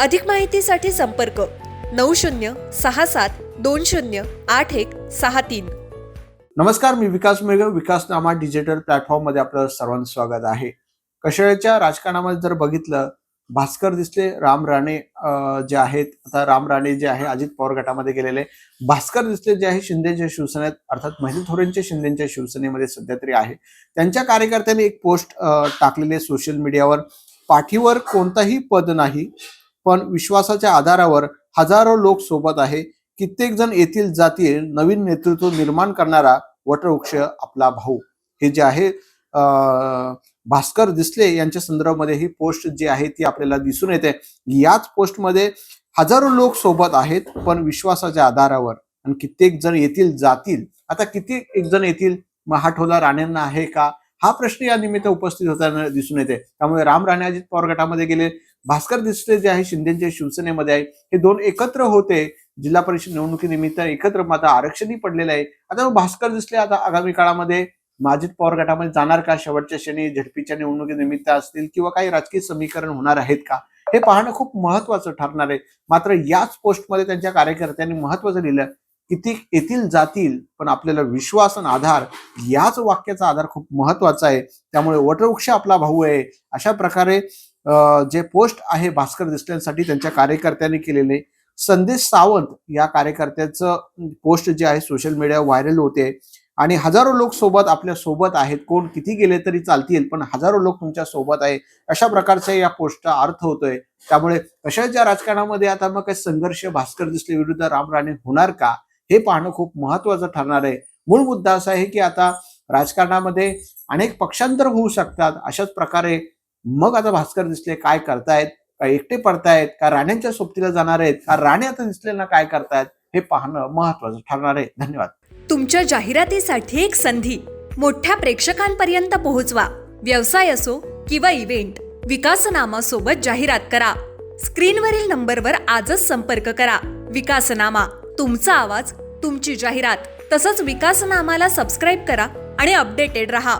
अधिक माहितीसाठी संपर्क नऊ शून्य सहा सात दोन शून्य आठ एक सहा तीन. नमस्कार मी विकास मेघ विकासनामा डिजिटल प्लॅटफॉर्ममध्ये आपलं सर्वांचं स्वागत आहे. कशाळ्याच्या राजकारणामध्ये जर बघितलं भास्कर दिसले राम राणे जे आहेत आता राम राणे जे आहे अजित पवार गटामध्ये गेलेले. भास्कर दिसले जे आहे शिंदेच्या शिवसेनेत अर्थात महिला थोरेंच्या शिंदेच्या शिवसेनेमध्ये सध्या तरी आहे. त्यांच्या कार्यकर्त्यांनी एक पोस्ट टाकलेले टाकलेली सोशल मीडियावर. पाठीवर कोणताही पद नाही पण विश्वासाच्या आधारावर हजारो लोक सोबत आहे. कित्येक जण येथील जातील नवीन नेतृत्व निर्माण करणारा वटवृक्ष आपला भाऊ. हे जे आहे भास्कर दिसले यांच्या संदर्भामध्ये ही पोस्ट जी आहे ती आपल्याला दिसून येते. याच पोस्टमध्ये हजारो लोक सोबत आहेत पण विश्वासाच्या आधारावर. आणि कित्येक जण येथील जातील. आता किती एक जण येथील महाठोला राण्यांना आहे का? हा प्रश्न या निमित्त उपस्थित होताना दिसून येते. त्यामुळे राम राणे अजित पवार गटामध्ये गेले. भास्कर दिसले जे आहे शिंदेच्या शिवसेनेमध्ये आहे. हे दोन एकत्र होते. जिल्हा परिषद निवडणुकीनिमित्त एकत्र मग आता आरक्षणही पडलेलं आहे. आता भास्कर दिसले आता आगामी काळामध्ये. माजिद पवार गटामध्ये जाणार का? शेवटच्या क्षणी झडपीच्या निवडणुकीनिमित्त असतील किंवा काही राजकीय समीकरण होणार आहेत का? हे पाहणं खूप महत्वाचं ठरणार आहे. मात्र याच पोस्टमध्ये त्यांच्या कार्यकर्त्यांनी महत्वाचं लिहिलं किती येथील जातील पण आपल्याला विश्वास आणि आधार याच वाक्याचा आधार खूप महत्त्वाचा आहे. त्यामुळे वटवृक्ष आपला भाऊ आहे. अशा प्रकारे जे पोस्ट आहे भास्कर दिसल्यांसाठी त्यांच्या कार्यकर्त्यांनी केलेले संदेश सावंत या कार्यकर्त्याचं पोस्ट जे आहे सोशल मीडियावर व्हायरल होते. आणि हजारो लोक सोबत आपल्यासोबत आहेत. कोण किती गेले तरी चालतील पण हजारो लोक तुमच्यासोबत आहे. अशा प्रकारचा या पोस्टचा अर्थ होतोय. त्यामुळे कशाच्या राजकारणामध्ये आता मग काही संघर्ष भास्कर दिसले विरुद्ध राम राणे होणार का हे पाहणं खूप महत्वाचं ठरणार आहे. मूळ मुद्दा असा आहे की आता राजकारणामध्ये अनेक पक्षांतर होऊ शकतात. अशाच प्रकारे मग आता भास्कर दिसले काय करतायत? का एकटे पडतायत? का राण्यांच्या सोबतीला जाणार आहेत? का राणे आता दिसलेला काय करतायत? हे पाहणं महत्वाचं ठरणार आहे. धन्यवाद. तुमच्या जाहिरातीसाठी एक संधी. मोठ्या प्रेक्षकांपर्यंत पोहोचवा. व्यवसाय असो किंवा इव्हेंट विकासनामासोबत जाहिरात करा. स्क्रीनवरील नंबरवर आजच संपर्क करा. विकासनामा तुमचा आवाज तुमची जाहिरात तसंच विकासनामाला सबस्क्राईब करा आणि अपडेटेड रहा.